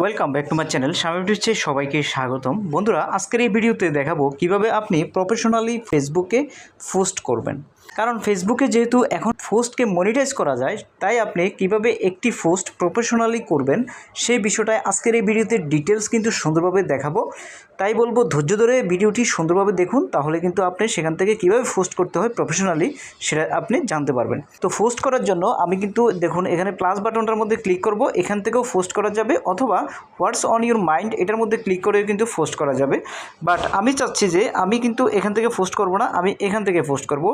Welcome back to my channel স্বামী হচ্ছে সবাইকে স্বাগতম। বন্ধুরা, আজকের এই ভিডিওতে দেখাবো কীভাবে আপনি প্রফেশনালি ফেসবুকে পোস্ট করবেন। কারণ ফেসবুকে যেহেতু এখন পোস্টকে মনিটাইজ করা যায়, তাই আপনি কীভাবে একটি পোস্ট প্রফেশনালি করবেন সেই বিষয়টায় আজকের এই ভিডিওতে ডিটেলস কিন্তু সুন্দরভাবে দেখাবো। তাই বলব, ধৈর্য ধরে ভিডিওটি সুন্দরভাবে দেখুন, তাহলে কিন্তু আপনি সেখান থেকে কীভাবে পোস্ট করতে হয় প্রফেশনালি সেটা আপনি জানতে পারবেন। তো পোস্ট করার জন্য আমি কিন্তু দেখুন, এখানে প্লাস বাটনটার মধ্যে ক্লিক করব, এখান থেকেও পোস্ট করা যাবে, অথবা হোয়াটস অন ইউর মাইন্ড এটার মধ্যে ক্লিক করেও কিন্তু পোস্ট করা যাবে। বাট আমি চাচ্ছি যে আমি কিন্তু এখান থেকে পোস্ট করব না, আমি এখান থেকে পোস্ট করব।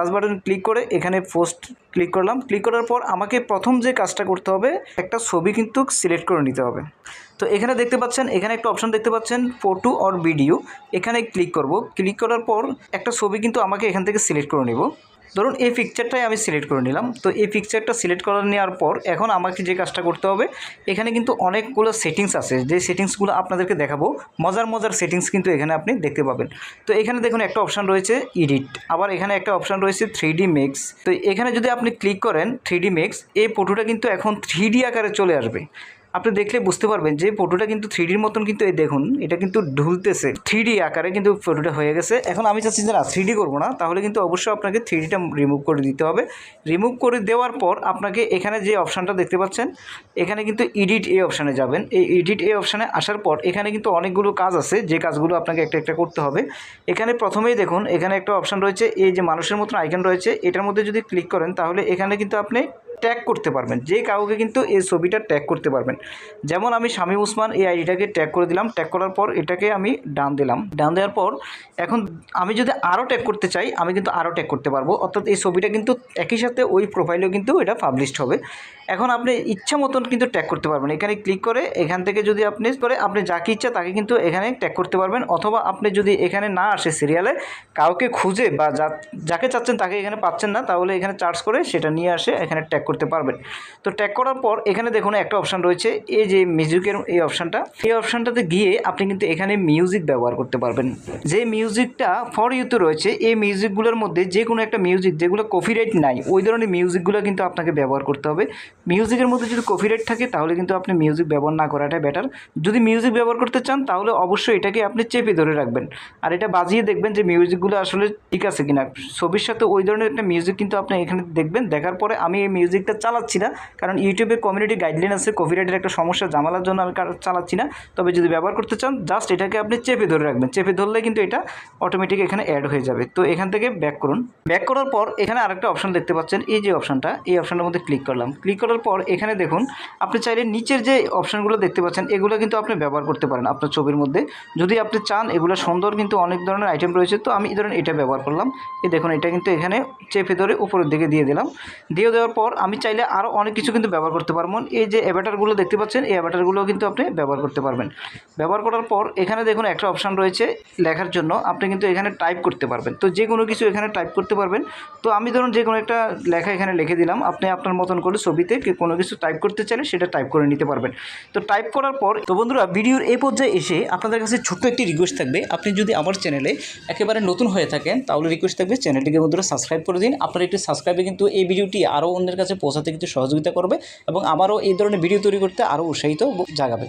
প্লাস বাটন ক্লিক করে এখানে পোস্ট ক্লিক করলাম। ক্লিক করার পর আমাকে প্রথম যে কাজটা করতে হবে, একটা ছবি কিন্তু সিলেক্ট করে নিতে হবে। তো এখানে দেখতে পাচ্ছেন, এখানে একটা অপশন দেখতে পাচ্ছেন ফটো অর ভিডিও এখানে ক্লিক করব। ক্লিক করার পর একটা ছবি কিন্তু আমাকে এখান থেকে সিলেক্ট করে নেব। ধরুন এই পিকচারটাই আমি সিলেক্ট করে নিলাম। তো এই পিকচারটা সিলেক্ট করে নেওয়ার পর এখন আমাকে যে কাজটা করতে হবে, এখানে কিন্তু অনেকগুলো সেটিংস আছে। যে সেটিংসগুলো আপনাদেরকে দেখাবো, মজার মজার সেটিংস কিন্তু এখানে আপনি দেখতে পাবেন। তো এখানে দেখুন একটা অপশান রয়েছে ইডিট আবার এখানে একটা অপশান রয়েছে থ্রি মেক্স তো এখানে যদি আপনি ক্লিক করেন থ্রি মেক্স এই ফটোটা কিন্তু এখন থ্রি আকারে চলে আসবে। আপনি দেখলে বুঝতে পারবেন যে ফটোটা কিন্তু থ্রি ডির মতন কিন্তু এই দেখুন, এটা কিন্তু ঢুলতেছে। থ্রি ডি আকারে কিন্তু ফটোটা হয়ে গেছে। এখন আমি চাচ্ছি যে না থ্রি ডি করব না, তাহলে কিন্তু অবশ্যই আপনাকে থ্রি ডিটা রিমুভ করে দিতে হবে। রিমুভ করে দেওয়ার পর আপনাকে এখানে যে অপশানটা দেখতে পাচ্ছেন, এখানে কিন্তু এডিট এই অপশানে যাবেন। এই এডিট এই অপশানে আসার পর এখানে কিন্তু অনেকগুলো কাজ আছে, যে কাজগুলো আপনাকে একটা একটা করতে হবে। এখানে প্রথমেই দেখুন, এখানে একটা অপশান রয়েছে, এই যে মানুষের মতন আইকন রয়েছে, এটার মধ্যে যদি ক্লিক করেন, তাহলে এখানে কিন্তু আপনি ট্যাগ করতে পারবেন। যে কাউকে কিন্তু এই ছবিটা ট্যাগ করতে পারবেন। যেমন আমি শামীম উসমান এই আইডিটাকে ট্যাগ করে দিলাম। ট্যাগ করার পর এটাকে আমি ডান দিলাম। ডান দেওয়ার পর এখন আমি যদি আরও ট্যাগ করতে চাই, আমি কিন্তু আরও ট্যাগ করতে পারব। অর্থাৎ এই ছবিটা কিন্তু একই সাথে ওই প্রোফাইলেও কিন্তু এটা পাবলিশড হবে। এখন আপনি ইচ্ছা মতন কিন্তু ট্যাগ করতে পারবেন। এখানে ক্লিক করে এখান থেকে যদি আপনি করে আপনি যাকে ইচ্ছা তাকে কিন্তু এখানে ট্যাগ করতে পারবেন। অথবা আপনি যদি এখানে না আসে সিরিয়ালে কাউকে খুঁজে বা যাকে চাচ্ছেন তাকে এখানে পাচ্ছেন না, তাহলে এখানে চার্জ করে সেটা নিয়ে আসে, এখানে ট্যাগ করতে পারবেন। তো ট্যাগ করার পর এখানে দেখুন একটা অপশান রয়েছে। এই যে মিউজিকের এই অপশানটা এই অপশানটাতে গিয়ে আপনি কিন্তু এখানে মিউজিক ব্যবহার করতে পারবেন। যে মিউজিকটা ফর ইউতে রয়েছে, এই মিউজিকগুলোর মধ্যে যে কোনো একটা মিউজিক যেগুলো কপিরাইট নাই, ওই ধরনের মিউজিকগুলো কিন্তু আপনাকে ব্যবহার করতে হবে। মিউজিকের মধ্যে যদি কপিরাইট থাকে, তাহলে কিন্তু আপনি মিউজিক ব্যবহার না করাটাই বেটার যদি মিউজিক ব্যবহার করতে চান, তাহলে অবশ্যই এটাকে আপনি চেপে ধরে রাখবেন। আর এটা বাজিয়ে দেখবেন যে মিউজিকগুলো আসলে ঠিক আছে কিনা। ছবির সাথে ওই ধরনের একটা মিউজিক কিন্তু আপনি এখানে দেখবেন। দেখার পরে আমি এই মিউজিকটা চালাচ্ছি না, কারণ ইউটিউবের কমিউনিটি গাইডলাইন আছে কপিরাইটের একটা সমস্যা জামালার জন্য আমি চালাচ্ছি না। তবে যদি ব্যবহার করতে চান জাস্ট এটাকে আপনি চেপে ধরে রাখবেন। চেপে ধরলে কিন্তু এটা অটোমেটিক এখানে অ্যাড হয়ে যাবে। তো এখান থেকে ব্যাক করুন। ব্যাক করার পর এখানে আরেকটা অপশন দেখতে পাচ্ছেন, এই যে অপশনটা এই অপশনটার মধ্যে ক্লিক করলাম। ক্লিক করার পর এখানে দেখুন, আপনি চাইলে নিচের যে অপশনগুলো দেখতে পাচ্ছেন, এগুলো কিন্তু আপনি ব্যবহার করতে পারেন আপনার ছবির মধ্যে। যদি আপনি চান, এগুলো সুন্দর কিন্তু অনেক ধরনের আইটেম রয়েছে, তো আমি এই ধরনের এটা ব্যবহার করলাম। এই দেখুন, এটা কিন্তু এখানে চেপে ধরে উপরের দিকে দিয়ে দিলাম। দিয়ে দেওয়ার পর আমি চাইলে আরও অনেক কিছু কিন্তু ব্যবহার করতে পারব। এই যে অ্যাভাটারগুলো দেখতে পাচ্ছেন, এই অ্যাভাটারগুলো কিন্তু আপনি ব্যবহার করতে পারবেন। ব্যবহার করার পর এখানে দেখুন একটা অপশান রয়েছে লেখার জন্য। আপনি কিন্তু এখানে টাইপ করতে পারবেন। তো যে কোনো কিছু এখানে টাইপ করতে পারবেন। তো আমি ধরুন যে কোনো একটা লেখা এখানে লিখে দিলাম। আপনি আপনার মতন করে ছবিতে কোনো কিছু টাইপ করতে চাইলে সেটা টাইপ করে নিতে পারবেন। তো টাইপ করার পর তো বন্ধুরা ভিডিওর এই পর্যায়ে এসে আপনাদের কাছে ছোট্ট একটি রিকোয়েস্ট থাকবে। আপনি যদি আমার চ্যানেলে একেবারে নতুন হয়ে থাকেন, তাহলে রিকোয়েস্ট থাকবে চ্যানেলটিকে বন্ধুরা সাবস্ক্রাইব করে দিন। আপনার একটি সাবস্ক্রাইবে কিন্তু এই ভিডিওটি আরও অন্যের কাছে পৌঁছাতে কিন্তু সহযোগিতা করবে এবং আমারও এই ধরনের ভিডিও তৈরি করতে আরও উৎসাহিত জাগাবে।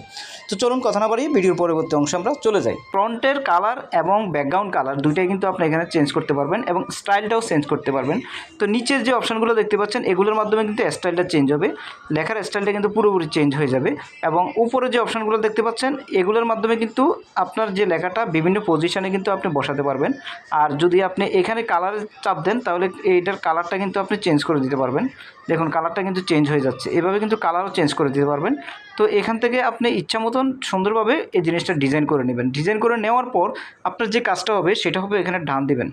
তো চলুন কথা না বাড়িয়ে ভিডিওর পরবর্তী অংশে আমরা চলে যাই। ফ্রন্টের কালার এবং ব্যাকগ্রাউন্ড কালার দুইটাই কিন্তু আপনি এখানে চেঞ্জ করতে পারবেন এবং স্টাইলটাও চেঞ্জ করতে পারবেন। তো নিচের যে অপশানগুলো দেখতে পাচ্ছেন, এগুলোর মাধ্যমে কিন্তু স্টাইলটা চেঞ্জ হবে। লেখার স্টাইলটা কিন্তু পুরোপুরি চেঞ্জ হয়ে যাবে এবং উপরে যে অপশানগুলো দেখতে পাচ্ছেন, এগুলোর মাধ্যমে কিন্তু আপনার যে লেখাটা বিভিন্ন পজিশানে কিন্তু আপনি বসাতে পারবেন। আর যদি আপনি এখানে কালার চাপ দেন, তাহলে এইটার কালারটা কিন্তু আপনি চেঞ্জ করে দিতে পারবেন। দেখুন কালারটা কিন্তু চেঞ্জ হয়ে যাচ্ছে। এভাবে কিন্তু কালারও চেঞ্জ করে দিতে পারবেন। তো এখান থেকে আপনি ইচ্ছা মতন সুন্দরভাবে এই জিনিসটা ডিজাইন করে নেবেন। ডিজাইন করে নেওয়ার পর আপনার যে কাজটা হবে সেটা হবে এখানে ঢান দিবেন।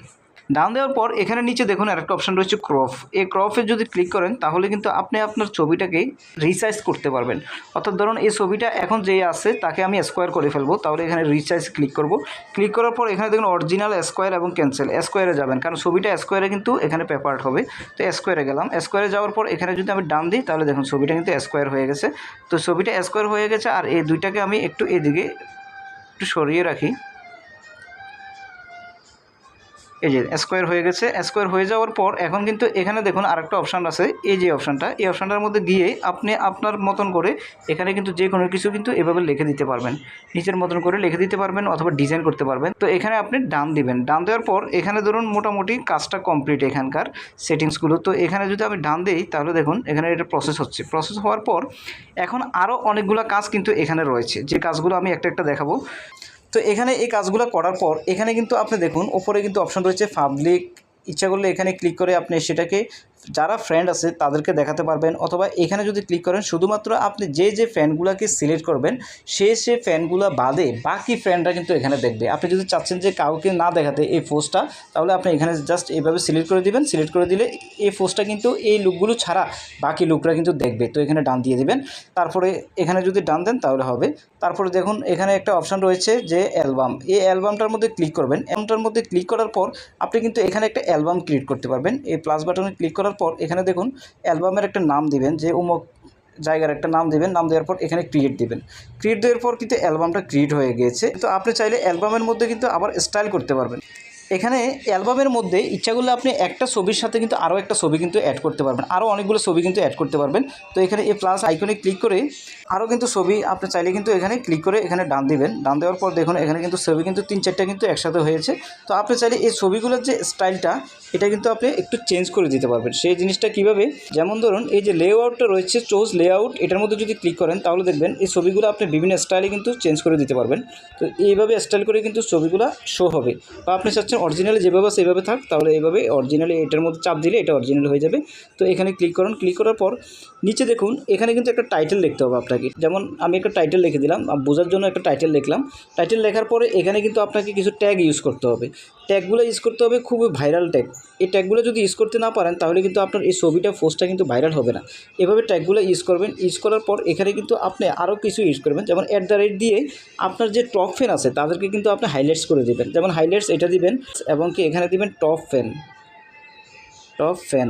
ডান দেওয়ার পর এখানে নিচে দেখুন আরেকটা অপশন রয়েছে ক্রপ এই ক্রপে যদি ক্লিক করেন, তাহলে কিন্তু আপনি আপনার ছবিটাকে রিসাইজ করতে পারবেন। অর্থাৎ ধরুন এই ছবিটা এখন যে আছে, তাকে আমি স্কোয়ার করে ফেলব। তাহলে এখানে রিসাইজ ক্লিক করব। ক্লিক করার পর এখানে দেখুন অরিজিনাল স্কোয়ার এবং ক্যান্সেল স্কোয়ারে যাবেন, কারণ ছবিটা স্কোয়ারে কিন্তু এখানে পেপার্ট হবে। তো স্কোয়ারে গেলাম। স্কোয়ারে যাওয়ার পর এখানে যদি আমি ডান দিই, তাহলে দেখুন ছবিটা কিন্তু স্কোয়ার হয়ে গেছে। তো ছবিটা স্কোয়ার হয়ে গেছে, আর এই দুইটাকে আমি একটু এদিকে একটু সরিয়ে রাখি। এই যে স্কোয়ার হয়ে গেছে, স্কোয়ার হয়ে যাওয়ার পর এখন কিন্তু এখানে দেখুন আরেকটা অপশান আছে, এই যে অপশানটা এই অপশানটার মধ্যে গিয়ে আপনি আপনার মতন করে এখানে কিন্তু যে কোনো কিছু কিন্তু এভাবে লিখে দিতে পারবেন। নিচের মতন করে লিখে দিতে পারবেন অথবা ডিজাইন করতে পারবেন। তো এখানে আপনি ডান দিবেন। ডান দেওয়ার পর এখানে ধরুন মোটামুটি কাজটা কমপ্লিট এখানকার সেটিংসগুলো তো এখানে যদি আমি ডান দিই, তাহলে দেখুন এখানে এটা প্রসেস হচ্ছে। প্রসেস হওয়ার পর এখন আরও অনেকগুলো কাজ কিন্তু এখানে রয়েছে। যে কাজগুলো আমি একটা একটা দেখাবো। তো এখানে এই কাজগুলো করার পর এখানে কিন্তু আপনি দেখুন ওপরে কিন্তু অপশন রয়েছে পাবলিক ইচ্ছা করলে এখানে ক্লিক করে আপনি সেটাকে যারা ফ্রেন্ড আছে, তাদেরকে দেখাতে পারবেন অথবা এখানে যদি ক্লিক করেন, শুধুমাত্র আপনি যে যে ফ্যানগুলোকে সিলেক্ট করবেন, সে সে ফ্যানগুলো বাদে বাকি ফ্রেন্ডরা কিন্তু এখানে দেখবে। আপনি যদি চাচ্ছেন যে কাউকে না দেখাতে এই পোস্টটা তাহলে আপনি এখানে জাস্ট এইভাবে সিলেক্ট করে দিবেন। সিলেক্ট করে দিলে এই পোস্টটা কিন্তু এই লুকগুলো ছাড়া বাকি লুকরা কিন্তু দেখবে। তো এখানে ডান দিয়ে দিবেন। তারপরে এখানে যদি ডান দেন, তাহলে হবে। তারপরে দেখুন, এখানে একটা অপশান রয়েছে যে অ্যালবাম এই অ্যালবামটার মধ্যে ক্লিক করবেন। অ্যালবামটার মধ্যে ক্লিক করার পর আপনি কিন্তু এখানে একটা অ্যালবাম ক্রিয়েট করতে পারবেন। এই প্লাস বাটনে ক্লিক করার পর এখানে দেখুন অ্যালবামের একটা নাম দিবেন, যে উমুক জায়গার একটা নাম দিবেন, নাম দেওয়ার পর এখানে ক্রিয়েট দিবেন। ক্রিয়েট দেওয়ার পর কিন্তু অ্যালবামটা ক্রিয়েট হয়ে গিয়েছে তো আপনি চাইলে অ্যালবামের মধ্যে কিন্তু আবার স্টাইল করতে পারবেন। এখানে অ্যালবামের মধ্যে ইচ্ছা করলে আপনি একটা ছবির সাথে কিন্তু আরও একটা ছবি কিন্তু অ্যাড করতে পারবেন। আরও অনেকগুলো ছবি কিন্তু অ্যাড করতে পারবেন। তো এখানে এই প্লাস আইকনে ক্লিক করে আরও কিন্তু ছবি আপনি চাইলে কিন্তু এখানে ক্লিক করে এখানে ডান দিবেন। ডান দেওয়ার পর দেখুন, এখানে কিন্তু ছবি কিন্তু তিন চারটা কিন্তু একসাথে হয়েছে। তো আপনি চাইলে এই ছবিগুলোর যে স্টাইলটা এটা কিন্তু আপনি একটু চেঞ্জ করে দিতে পারবেন। সেই জিনিসটা কীভাবে? যেমন ধরুন, এই যে লেআউটটা রয়েছে চোজ লেআউট এটার মধ্যে যদি ক্লিক করেন, তাহলে দেখবেন এই ছবিগুলো আপনি বিভিন্ন স্টাইলে কিন্তু চেঞ্জ করে দিতে পারবেন। তো এইভাবে স্টাইল করে কিন্তু ছবিগুলো শো হবে। বা আপনি চাচ্ছেন অরিজিনালি যেভাবে সেভাবে থাক, তাহলে এইভাবে অরিজিনালি এটার মধ্যে চাপ দিলে এটা অরিজিনাল হয়ে যাবে। তো এখানে ক্লিক করুন ক্লিক করার পর নিচে দেখুন, এখানে কিন্তু একটা টাইটেল লিখতে হবে আপনাকে। যেমন আমি একটা টাইটেল লিখে দিলাম বোঝার জন্য একটা টাইটেল লিখলাম। টাইটেল লেখার পরে এখানে কিন্তু আপনাকে কিছু ট্যাগ ইউজ করতে হবে। ট্যাগগুলো ইউজ করতে হবে, খুবই ভাইরাল ট্যাগ এই ট্যাগগুলো যদি ইউজ করতে না পারেন, তাহলে কিন্তু আপনার এই ছবিটা পোস্টটা কিন্তু ভাইরাল হবে না। এভাবে ট্যাগগুলো ইউজ করবেন ইউজ করার পর এখানে কিন্তু আপনি আরও কিছু ইউজ করবেন। যেমন অ্যাট দ্য রেট দিয়ে আপনার যে টপ ফ্যান আছে, তাদেরকে কিন্তু আপনি হাইলাইটস করে দেবেন। যেমন হাইলাইটস এটা দিবেন, এবং কি এখানে দিবেন top fan top fan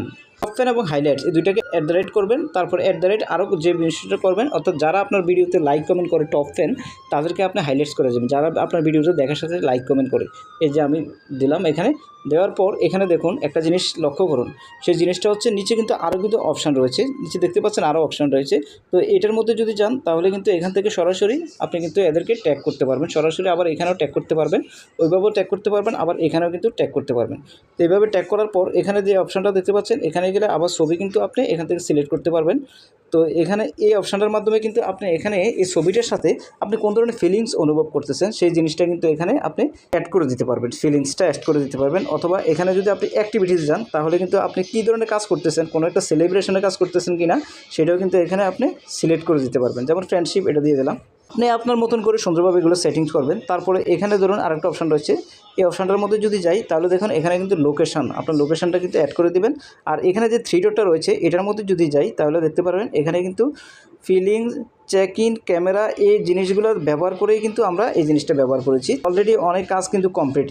fan এবং হাইলাইটস এই দুইটাকে অ্যাট দ্য রেট করবেন। তারপর অ্যাট দ্য রেট আরও যে জিনিসটা করবেন, অর্থাৎ যারা আপনার ভিডিওতে লাইক কমেন্ট করে টপ ফ্যান তাদেরকে আপনি হাইলাইটস করে দেবেন। যারা আপনার ভিডিওতে দেখার সাথে লাইক কমেন্ট করে, এই যে আমি দিলাম এখানে। দেওয়ার পর এখানে দেখুন একটা জিনিস লক্ষ্য করুন। সেই জিনিসটা হচ্ছে নিচে কিন্তু আরও কিন্তু অপশান রয়েছে। নিচে দেখতে পাচ্ছেন আরও অপশান রয়েছে। তো এটার মধ্যে যদি যান, তাহলে কিন্তু এখান থেকে সরাসরি আপনি কিন্তু এদেরকে ট্যাগ করতে পারবেন। সরাসরি আবার এখানেও ট্যাগ করতে পারবেন। ওইভাবেও ট্যাগ করতে পারবেন, আবার এখানেও কিন্তু ট্যাগ করতে পারবেন। তো এইভাবে ট্যাগ করার পর এখানে যে অপশানটা দেখতে পাচ্ছেন, এখানে গেলে আবার ছবি কিন্তু আপনি এখান থেকে সিলেক্ট করতে পারবেন। তো এখানে এই অপশানটার মাধ্যমে কিন্তু আপনি এখানে এই ছবিটার সাথে আপনি কোন ধরনের ফিলিংস অনুভব করতেছেন, সেই জিনিসটা কিন্তু এখানে আপনি অ্যাড করে দিতে পারবেন। ফিলিংসটা অ্যাড করে দিতে পারবেন। অথবা এখানে যদি আপনি অ্যাক্টিভিটিস যান, তাহলে কিন্তু আপনি কী ধরনের কাজ করতেছেন, কোনো একটা সেলিব্রেশনের কাজ করতেছেন কি না সেটাও কিন্তু এখানে আপনি সিলেক্ট করে দিতে পারবেন। যেমন ফ্রেন্ডশিপ এটা দিয়ে দিলাম। আপনি আপনার মতন করে সুন্দরভাবে এগুলো সেটিংস করবেন। তারপরে এখানে ধরুন আরেকটা অপশান রয়েছে এই অপশানটার মধ্যে যদি যাই, তাহলে দেখুন এখানে কিন্তু লোকেশান আপনার লোকেশানটা কিন্তু অ্যাড করে দিবেন। আর এখানে যে থ্রি ডটটা রয়েছে, এটার মধ্যে যদি যাই, তাহলে দেখতে পারবেন এখানে কিন্তু ফিলিংস চেক ইন ক্যামেরা এই জিনিসগুলো ব্যবহার করেই কিন্তু আমরা এই জিনিসটা ব্যবহার করেছি। অলরেডি অনেক কাজ কিন্তু কমপ্লিট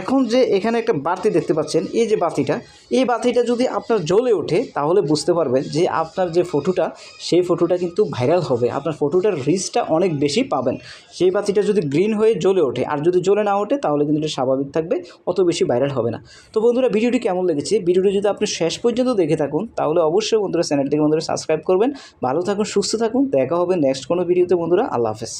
এখন যে এখানে একটা বাতি দেখতে পাচ্ছেন, এই যে বাতিটা, এই বাতিটা যদি আপনার জ্বলে ওঠে, তাহলে বুঝতে পারবেন যে আপনার যে ফটোটা সেই ফটোটা কিন্তু ভাইরাল হবে। আপনার ফটোটার রিচটা অনেক বেশি পাবেন। সেই বাতিটা যদি গ্রিন হয়ে জ্বলে ওঠে, আর যদি জ্বলে না ওঠে, তাহলে কিন্তু এটা স্বাভাবিক থাকবে, অত বেশি ভাইরাল হবে না। তো বন্ধুরা, ভিডিওটি কেমন লেগেছে? ভিডিওটি যদি আপনি শেষ পর্যন্ত দেখে থাকুন, তাহলে অবশ্যই বন্ধুরা, চ্যানেলটিকে বন্ধুরা সাবস্ক্রাইব করবেন। ভালো থাকুন, সুস্থ থাকুন, দেখা হবে নেক্সট কোনো ভিডিওতে বন্ধুরা আল্লাহ হাফেজ।